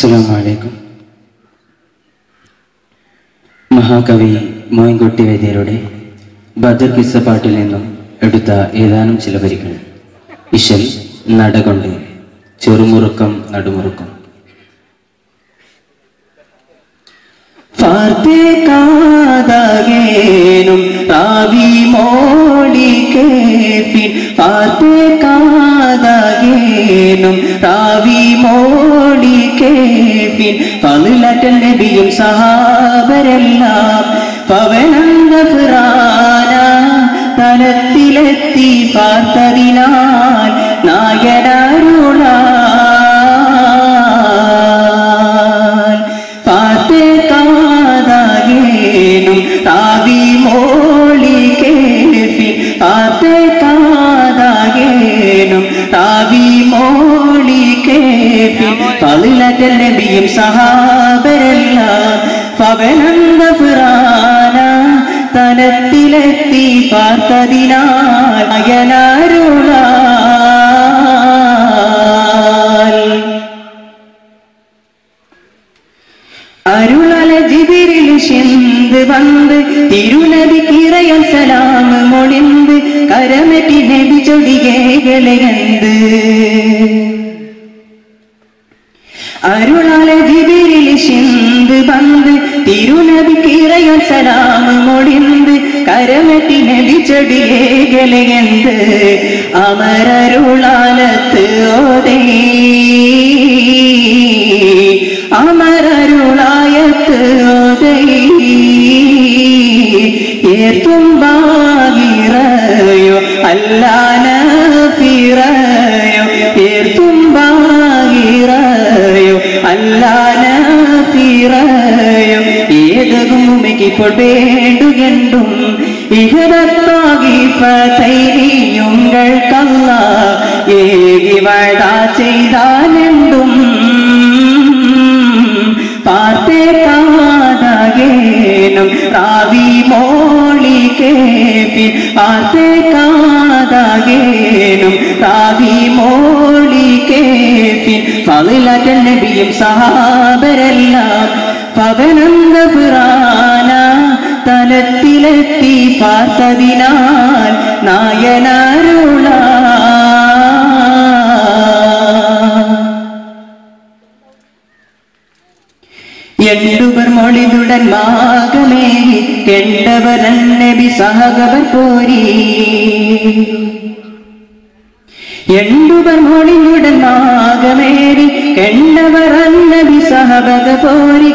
അസ്സലാമലൈക്കും. മഹാകവി മോയിൻകുട്ടി വൈദ്യരുടെ ബദർ കിസ്സ പാട്ടിൽ നിന്നും എടുത്ത ഏതാനും ചില വരികൾ. ഇശൽ നടകൊണ്ട് ചെറുമുറുക്കം നടുമുറുക്കം ും. താവി മോടി ഫാത്തേക്കാതകേനും പതിലറ്റൽ നബിയും സഹാബരെല്ലാം പവനന്ദ ഫിറാന തലത്തിലെത്തി പാർത്തതിനാൽ നായനരുളാൽ പതിലറ്റൽ നബിയും സഹാബരല്ല പവനന്ദ ഫിറാന തലത്തിലെത്തി പാർത്തതിനാൽ അയനാരുള അരുളല ജിബിരിൽ ശിന്ത് വന്ന് തിരുനബി കിറയൽ സലാം മൊഴിന്ത് കരമറ്റി നബി ചൊടികേകളെന്ത് അരുളാല ജിബിരിൽ ശിന്ത് വന്ന് തിരുനബി കിറയൽ സലാം മൊടിന്ത് നബി ചൊടികേകളെന്ത് അമരരുളാലത്ത് ഓതേ. അമരരുളായത്ത് ഏർത്തും ബാഗിറയോ അല്ലാന വേണ്ടുകെണ്ടും ഇഹരത്താകി പതൈരിയുങ്ങൾക്കല്ല ഏകി വഴ ചെയ്താലെന്തും പാർത്തേക്കാതകേനും. റാവി മോളി കേപ്പി പാർത്തേക്കാതകേനും. റാവി മോളി കേപ്പി ഫളിലറ്റൽ നബിയും സഹാബരെല്ലാം. പവനന്ദ ഫിറാന തലത്തിലെത്തി പാർത്തതിനാൽ നായനാരുള. എണ്ടുവർ മൊഴിതുടൻ മാകമേ കെണ്ടവരൻ നബി സഹകവർ പോരി. എണ്ടുപർ മൊഴിയുടൻ മാകമേരി കെണ്ടവർ നബി സഹബക പോരി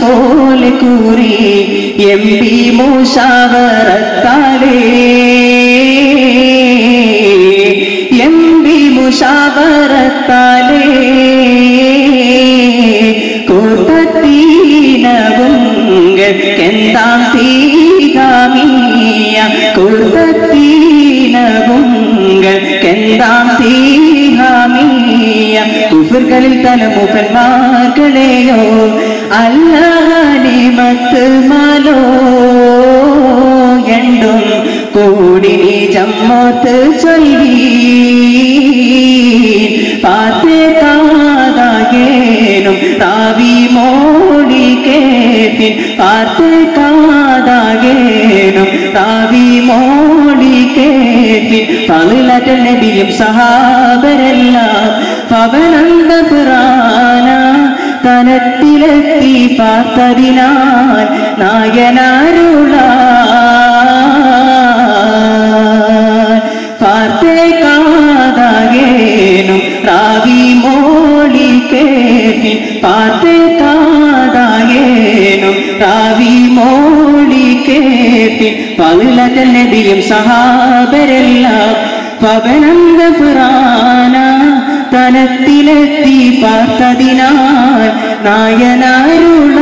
പോലെ കൂറി എം പി മൂഷാവറത്താലേ എം പി മുഷാവറത്താലേ കുഫുർകളിൽ തലമുഖന്മാർകളെയോ അല്ലാനിമത്ത് മാലോ എണ്ടും കൂടി ജമ്മത്ത് ചൊല്ലി. പാത്തേക്കാതാകേനും താവി മോടി പാത്തേ പാത്തേക്കാതാകേനും താവി മോടി കേപ്പിൻ പതിലറ്റ നബിയും സഹാബരെല്ലാം പവനന്ദ ഫിറാന തലത്തിലെത്തി പാർത്തതിനാൽ നായനാരുള പാർത്തേക്കാതാകേനും റാവി മോളി കേപ്പി പാർത്തേക്കാതാകേനും റാവി കേപ്പി പതിലറ്റൽ നബിയും സഹാബരെല്ലാം പവനന്ത ഫിറാന തലത്തിലെത്തി പാർത്തതിനാൽ നായനാരുള